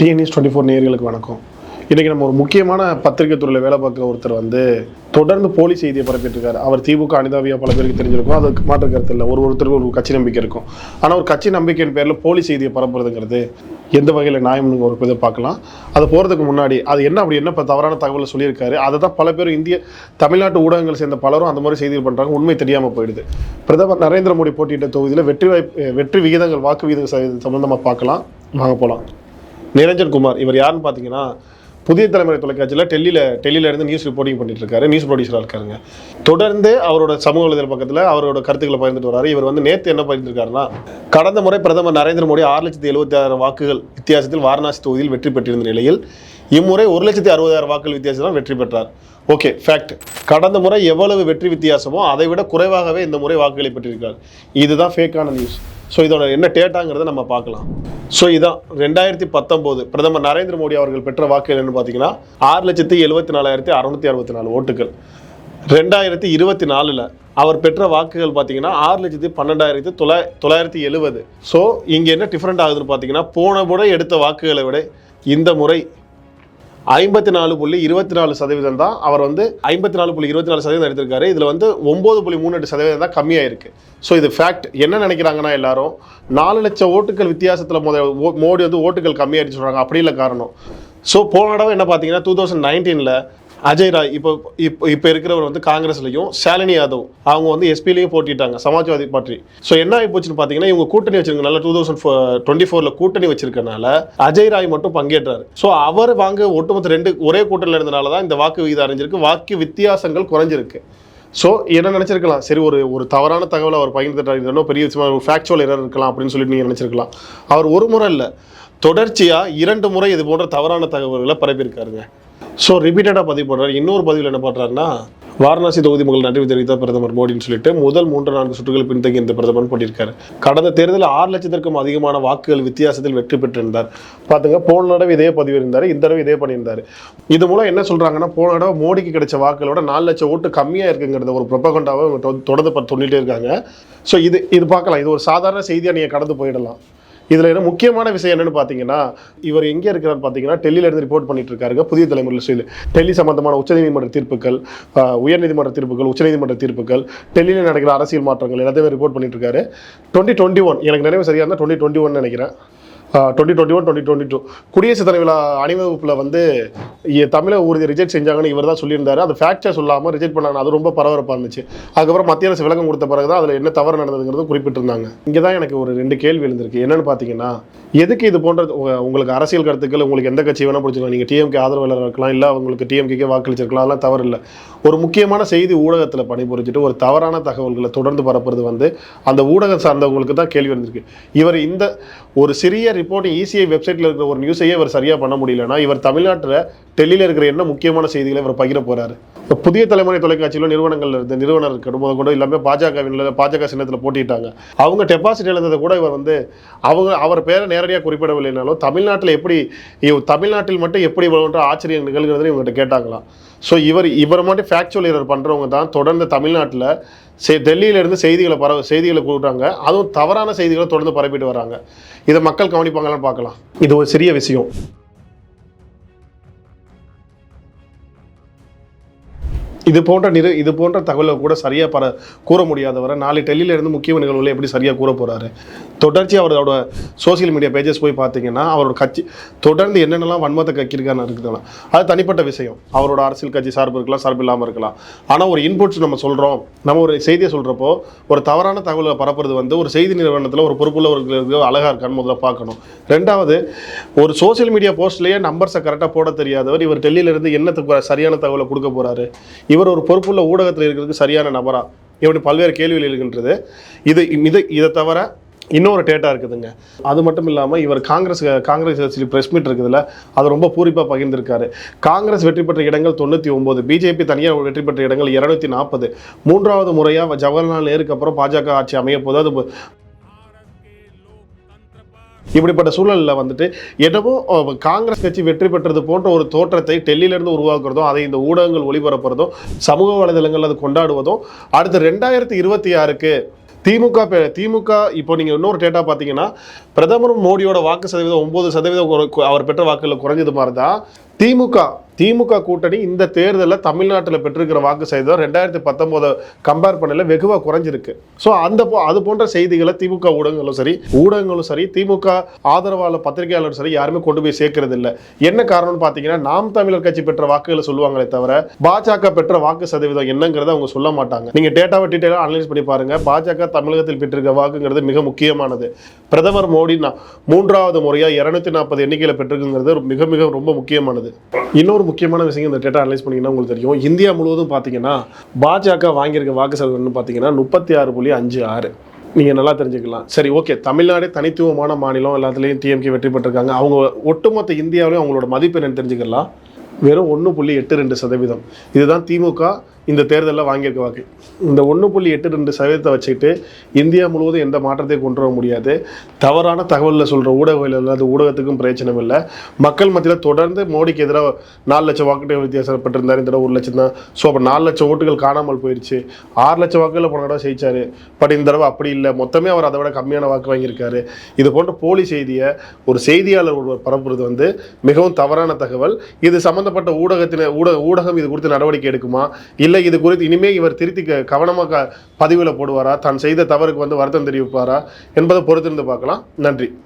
DNS twenty four நேயர்களுக்கு வணக்கம். இன்றைக்கி நம்ம ஒரு முக்கியமான பத்திரிகை துறையில் வேலை பார்க்குற ஒருத்தர் வந்து தொடர்ந்து போலி செய்தியை பரப்பிட்டு இருக்காரு அவர் திமுக அனிதாவியா பல பேருக்கு தெரிஞ்சிருக்கும். அதுக்கு மாற்று கருத்து இல்லை. ஒரு ஒருத்தருக்கு ஒரு கட்சி நம்பிக்கை இருக்கும். ஆனால் ஒரு கட்சி நம்பிக்கையின் பேரில் போலி செய்தியை பரப்புறதுங்கிறது எந்த வகையில் நியாயம்னு ஒரு இதை பார்க்கலாம். அது போகிறதுக்கு முன்னாடி அது என்ன அப்படி என்ன இப்போ தவறான தகவலை சொல்லியிருக்காரு. அதை தான் பல பேரும் இந்திய தமிழ்நாட்டு ஊடகங்கள் சேர்ந்த பலரும் அந்த மாதிரி செய்திகள் பண்ணுறாங்க உண்மை தெரியாமல் போயிடுது. பிரதமர் நரேந்திர மோடி போட்டியிட்ட தொகுதியில் வெற்றி வாய்ப்பு வெற்றி விகிதங்கள் வாக்கு விகிதங்கள் சம்மந்தமாக பார்க்கலாம். வாங்க போகலாம் நிரஞ்சன் குமார் இவர் யாருன்னு பார்த்தீங்கன்னா புதிய தலைமுறை தொலைக்காட்சியில் டெல்லியில் டெல்லியிலேருந்து நியூஸ் ரிப்போர்ட்டிங் பண்ணிட்டு இருக்காரு நியூஸ் ப்ரொடியூசராக இருக்காருங்க. தொடர்ந்து அவரோட சமூக வலைதள பக்கத்தில் அவரோட கருத்துக்களை பகிர்ந்துட்டு வராரு. இவர் வந்து நேற்று என்ன பகிர்ந்துருக்காருன்னா கடந்த முறை பிரதமர் நரேந்திர மோடி ஆறு லட்சத்தி எழுபத்தி ஆறாயிரம் வாக்குகள் வித்தியாசத்தில் வாரணாசி தொகுதியில் வெற்றி பெற்றிருந்த நிலையில் இம்முறை ஒரு லட்சத்தி அறுபதாயிரம் வாக்குகள் வித்தியாசத்தில் வெற்றி பெற்றார். ஓகே ஃபேக்ட் கடந்த முறை எவ்வளவு வெற்றி வித்தியாசமோ அதை விட குறைவாகவே இந்த முறை வாக்குகளை பெற்றிருக்கார் இதுதான் ஃபேக்கான நியூஸ் ஸோ இதோட என்ன டேட்டாங்கிறத நம்ம பார்க்கலாம். ஸோ இதான் ரெண்டாயிரத்தி பத்தொம்போது பிரதமர் நரேந்திர மோடி அவர்கள் பெற்ற வாக்குகள் என்னன்னு பார்த்தீங்கன்னா ஆறு லட்சத்தி எழுபத்தி நாலாயிரத்தி அறுநூத்தி அறுபத்தி நாலு ஓட்டுகள். ரெண்டாயிரத்தி இருபத்தி நாலில் அவர் பெற்ற வாக்குகள் பார்த்தீங்கன்னா ஆறு லட்சத்தி பன்னெண்டாயிரத்தி தொள்ளா தொள்ளாயிரத்தி எழுபது. ஸோ இங்கே என்ன டிஃப்ரெண்ட் ஆகுதுன்னு பார்த்தீங்கன்னா போன முறை எடுத்த வாக்குகளை விட இந்த முறை ஐம்பத்தி நாலு புள்ளி இருபத்தி நாலு சதவீதம் தான் அவர் வந்து ஐம்பத்தி நாலு புள்ளி இருபத்தி நாலு சதவீதம் எடுத்திருக்காரு. இதில் வந்து ஒம்பது புள்ளி மூணு எட்டு சதவீதம் தான் கம்மியாயிருக்கு ஸோ இது ஃபேக்ட் என்ன நினைக்கிறாங்கன்னா எல்லாரும் நாலு லட்சம் ஓட்டுகள் வித்தியாசத்தில் முத ஓ- மோடி வந்து ஓட்டுகள் கம்மியாயிடுச்சு சொல்கிறாங்க அப்படி இல்லை காரணம். ஸோ போன தடவை என்ன பார்த்தீங்கன்னா டூ தௌசண்ட் நைன்டீனில் அஜய் ராய் இப்போ இப்போ இப்போ இருக்கிறவர் வந்து காங்கிரஸ்லையும் ஷாலினி யாதவ் அவங்க வந்து எஸ்பிலையும் போட்டிட்டாங்க சமாஜ்வாதி பார்ட்டி. ஸோ என்ன ஆகி போச்சுன்னு பார்த்தீங்கன்னா இவங்க கூட்டணி வச்சிருக்கனால டூ தௌசண்ட் டுவெண்ட்டி ஃபோரில் கூட்டணி வச்சிருக்கனால அஜய் ராய் மட்டும் பங்கேற்றார். ஸோ அவர் வாங்க ஒட்டுமொத்த ரெண்டு ஒரே கூட்டணியில் இருந்தனால தான் இந்த வாக்கு விகிதம் அறிஞ்சிருக்கு வாக்கு வித்தியாசங்கள் குறைஞ்சிருக்கு. ஸோ என்ன நினச்சிருக்கலாம்? சரி ஒரு ஒரு தவறான தகவலை அவர் பகிர்ந்துட்டார் இது பெரிய விஷயமா ஒரு ஃபேக்சுவல் எரர் இருக்கலாம் அப்படின்னு சொல்லிட்டு நீங்கள் நினச்சிருக்கலாம். அவர் ஒரு முறை இல்லை. தொடர்ச்சியாக இரண்டு முறை இது போன்ற தவறான தகவல்களை பரப்பியிருக்காருங்க. ஸோ ரிப்பீட்டடாக பதிவு பண்ணுறாரு இன்னொரு பதிவில் என்ன பண்ணுறாருன்னா வாரணாசி தொகுதி மக்கள் நன்றி தெரிவித்த பிரதமர் மோடின்னு சொல்லிட்டு முதல் மூன்று நான்கு சுற்றுகள் பின்தங்கி இந்த பிரதமர் பண்ணியிருக்காரு. கடந்த தேர்தலில் ஆறு லட்சத்திற்கும் அதிகமான வாக்குகள் வித்தியாசத்தில் வெற்றி பெற்றிருந்தார். பார்த்துங்க போன தடவை இதே பதிவு இருந்தார் இந்த தடவை இதே பண்ணியிருந்தார். இது மூலம் என்ன சொல்கிறாங்கன்னா போன தடவை மோடிக்கு கிடைச்ச வாக்குகளோட நாலு லட்சம் ஓட்டு கம்மியாக இருக்குங்கிறத ஒரு ப்ரொபகண்டாவை தொடர்ந்து ப- இருக்காங்க. ஸோ இது இது பார்க்கலாம். இது ஒரு சாதாரண செய்தியாக நீங்கள் கடந்து போயிடலாம். இதில் என்ன முக்கியமான விஷயம் என்னன்னு பார்த்தீங்கன்னா இவர் எங்கே இருக்கிறார் பார்த்தீங்கன்னா டெல்லியிலேருந்து ரிப்போர்ட் பண்ணிட்டு இருக்காருங்க புதிய தலைமுறையில் சொல்லி. டெல்லி சம்பந்தமான உச்சநீதிமன்ற தீர்ப்புகள் உயர்நீதிமன்ற தீர்ப்புகள் உச்சநீதிமன்ற தீர்ப்புகள் டெல்லியில் நடக்கிற அரசியல் மாற்றங்கள் எல்லாத்தையுமே ரிப்போர்ட் பண்ணிட்டு இருக்காரு. டுவெண்ட்டி டுவெண்ட்டி ஒன் எனக்கு நினைவு சரியாக இருந்தால் டுவெண்ட்டி டுவெண்ட்டி ஒன் நினைக்கிறேன். Twenty twenty one twenty twenty two குடியரசுத் தலைவர் அணிவகுப்பில் வந்து தமிழக ஊர்தி ரிஜெக்ட் செஞ்சாங்கன்னு இவர் தான் சொல்லியிருந்தாரு. அது ஃபேக்டாக சொல்லாமல் ரிஜெக்ட் பண்ணாங்க. அது ரொம்ப பரபரப்பாக இருந்துச்சு. அதுக்கப்புறம் மத்திய அரசு விளக்கம் கொடுத்த பிறகு தான் அதில் என்ன தவறு நடந்ததுங்கிறது குறிப்பிட்டிருந்தாங்க. இங்கே தான் எனக்கு ஒரு ரெண்டு கேள்வி எழுந்திருக்கு. என்னென்னு பார்த்தீங்கன்னா எதுக்கு இது போன்ற உங்களுக்கு அரசியல் கருத்துக்கள் உங்களுக்கு எந்த கட்சி வேணால் பிடிச்சிக்கலாம் நீங்கள் டிஎம்கே ஆதரவாளர் இருக்கலாம். இல்லை உங்களுக்கு டிஎம்கேக்கே வாக்களிச்சிருக்கலாம். அதெல்லாம் தவறு இல்லை. ஒரு முக்கியமான செய்தி ஊடகத்தில் பணிபுரிஞ்சிட்டு ஒரு தவறான தகவல்களை தொடர்ந்து பரப்புறது வந்து அந்த ஊடகம் சார்ந்தவங்களுக்கு தான் கேள்வி வந்திருக்கு இவர் இந்த ஒரு சிறிய ரிப்போர்ட் இசிஐ வெப்சைட்டில் இருக்கிற ஒரு நியூஸையே இவர் சரியாக பண்ண முடியலன்னா இவர் தமிழ்நாட்டில் டெல்லியில் இருக்கிற என்ன முக்கியமான செய்திகளை இவர் பகிர போறாரு? இப்போ புதிய தலைமுறை தொலைக்காட்சியில் நிறுவனங்கள் இருந்த நிறுவனர் இருக்கட்டும் முதல் கொண்டு எல்லாமே பாஜகவினில் பாஜக சின்னத்தில் போட்டிட்டாங்க. அவங்க டெபாசிட் இழந்ததை கூட இவர் வந்து அவங்க அவர் பேரை நேரடியாக குறிப்பிடவில்லைனாலும் தமிழ்நாட்டில் எப்படி தமிழ்நாட்டில் மட்டும் எப்படி இவ்வளோன்ற ஆச்சரியம் நிகழ்கிறதுன்னு இவங்ககிட்ட கேட்டாங்களாம். ஸோ இவர் இவர் மட்டும் ஃபேக்சுவல் இரர் பண்ணுறவங்க தான் தொடர்ந்து தமிழ்நாட்டில் செ டெல்லியிலேருந்து செய்திகளை பரவ செய்திகளை கொடுக்குறாங்க அதுவும் தவறான செய்திகளை தொடர்ந்து பரப்பிட்டு வராங்க இதை மக்கள் கவனிப்பாங்களான்னு பார்க்கலாம். இது ஒரு சிறிய விஷயம். இது போன்ற நிறு இது போன்ற தகவலை கூட சரியாக பர கூற முடியாதவரை நாளை டெல்லியில இருந்து முக்கிய நிகழ்வுகளை எப்படி சரியாக கூற போகிறாரு தொடர்ச்சி அவரோட சோஷியல் மீடியா பேஜஸ் போய் பார்த்தீங்கன்னா அவரோட கட்சி தொடர்ந்து என்னென்னலாம் வன்மத்தை கக்கியிருக்கான்னு இருக்குதுன்னா அது தனிப்பட்ட விஷயம். அவரோட அரசியல் கட்சி சார்பு இருக்கலாம் சார்பு இல்லாமல் இருக்கலாம். ஆனால் ஒரு இன்புட்ஸ் நம்ம சொல்கிறோம் நம்ம ஒரு செய்தியை சொல்கிறப்போ ஒரு தவறான தகவலை பரப்புறது வந்து ஒரு செய்தி நிறுவனத்தில் ஒரு பொறுப்புள்ளவர்களுக்கு அழகாக இருக்கான்னு முதல்ல பார்க்கணும். ரெண்டாவது ஒரு சோஷியல் மீடியா போஸ்ட்லேயே நம்பர்ஸை கரெக்டாக போட தெரியாதவர் இவர் டெல்லியிலேருந்து என்னத்துக்கு சரியான தகவலை கொடுக்க போகிறாரு இவர் இவர் ஒரு பொறுப்புள்ள ஊடகத்தில் இருக்கிறதுக்கு சரியான நபரா? இப்படி பல்வேறு கேள்விகள் இருக்கின்றது இது இது இதை தவிர இன்னொரு டேட்டா இருக்குதுங்க. அது மட்டும் இல்லாமல் இவர் காங்கிரஸ் காங்கிரஸ் ப்ரெஸ் மீட் இருக்குதுல்ல அது ரொம்ப பூரிப்பாக பகிர்ந்திருக்காரு. காங்கிரஸ் வெற்றி பெற்ற இடங்கள் தொண்ணூற்றி ஒம்பது பிஜேபி தனியார் வெற்றி பெற்ற இடங்கள் இரநூத்தி நாற்பது. மூன்றாவது முறையாக ஜவஹர்லால் நேருக்கு அப்புறம் பாஜக ஆட்சி அமைய போது அது இப்படிப்பட்ட சூழலில் வந்துட்டு என்னவோ காங்கிரஸ் கட்சி வெற்றி பெற்றது போன்ற ஒரு தோற்றத்தை டெல்லியிலிருந்து உருவாக்குறதும் அதை இந்த ஊடகங்கள் ஒளிபரப்புறதும் சமூக வலைதளங்கள் அது கொண்டாடுவதும் அடுத்து ரெண்டாயிரத்தி இருபத்தி ஆறுக்கு திமுக திமுக இப்போ நீங்கள் இன்னொரு டேட்டா பார்த்தீங்கன்னா பிரதமர் மோடியோட வாக்கு சதவீதம் ஒன்பது சதவீதம் அவர் பெற்ற வாக்குகளில் குறைஞ்சது மாதிரி தான். திமுக திமுக கூட்டணி இந்த தேர்தலில் தமிழ்நாட்டில் பெற்றிருக்கிற வாக்கு செய்தோம் ரெண்டாயிரத்தி பத்தொம்போது கம்பேர் பண்ணல வெகுவாக குறைஞ்சிருக்கு. ஸோ அந்த போ- அது போன்ற செய்திகளை திமுக ஊடகங்களும் சரி ஊடகங்களும் சரி திமுக ஆதரவாளர் பத்திரிகையாளரும் சரி யாருமே கொண்டு போய் சேர்க்கறது இல்லை என்ன காரணம்னு பார்த்தீங்கன்னா நாம் தமிழர் கட்சி பெற்ற வாக்குகளை சொல்லுவாங்களே தவிர பாஜக பெற்ற வாக்கு சதவீதம் என்னங்கிறத அவங்க சொல்ல மாட்டாங்க. நீங்கள் டேட்டாவை டீட்டெயிலாக அனலைஸ் பண்ணி பாருங்க. பாஜக தமிழகத்தில் பெற்றிருக்க வாக்குங்கிறது மிக முக்கியமானது. பிரதமர் மோடி மூன்றாவது முறையாக இருநூத்தி நாற்பது எண்ணிக்கையில் பெற்றிருக்குங்கிறது மிக மிக ரொம்ப முக்கியமானது. இன்னொரு முக்கியமான விஷயம் இந்த டேட்டா அனலைஸ் பண்ணீங்கன்னா உங்களுக்கு தெரியும். இந்தியா முழுவதும் பார்த்தீங்கன்னா பாஜக வாங்கியிருக்க வாக்கு சதவீதம்னு பார்த்தீங்கன்னா முப்பத்தி ஆறு புள்ளி அஞ்சு ஆறு. நீங்கள் நல்லா தெரிஞ்சுக்கலாம். சரி ஓகே தமிழ்நாடே தனித்துவமான மாநிலம் எல்லாத்துலேயும் டிஎம்கே வெற்றி பெற்றிருக்காங்க. அவங்க ஒட்டுமொத்த இந்தியாவிலையும் அவங்களோட மதிப்பு என்னன்னு தெரிஞ்சுக்கலாம். வெறும் ஒன்று புள்ளி எட்டு ரெண்டு சதவீதம். இதுதான் திமுக இந்த தேர்தலில் வாங்கியிருக்க வாக்கு. இந்த ஒன்று புள்ளி எட்டு ரெண்டு சதவீதத்தை வச்சுக்கிட்டு இந்தியா முழுவதும் எந்த மாற்றத்தையும் கொண்டு வர முடியாது. தவறான தகவலில் சொல்கிற ஊடகங்கள் அது ஊடகத்துக்கும் பிரச்சனை இல்லை மக்கள் மத்தியில் தொடர்ந்து மோடிக்கு எதிராக நாலு லட்சம் வாக்குகள் வித்தியாசப்பட்டிருந்தார். இந்த தடவை ஒரு லட்சம் தான். ஸோ அப்போ நாலு லட்சம் ஓட்டுகள் காணாமல் போயிடுச்சு ஆறு லட்சம் வாக்குகள் போன தடவை ஜெயிச்சாரு. பட் இந்த தடவை அப்படி இல்லை. மொத்தமே அவர் அதை விட கம்மியான வாக்கு வாங்கியிருக்காரு. இது போன்ற போலி செய்தியை ஒரு செய்தியாளர் ஒருவர் பரப்புறது வந்து மிகவும் தவறான தகவல். இது சம்மந்தப்பட்ட ஊடகத்தின ஊடக ஊடகம் இது குறித்து நடவடிக்கை எடுக்குமா? இல்லை இது குறித்து இனிமே இவர் திருத்தி கவனமாக பதிவில் போடுவாரா? தான் செய்த தவறுக்கு வந்து வருத்தம் தெரிவிப்பாரா? என்பதை பொறுத்திருந்து பார்க்கலாம். நன்றி.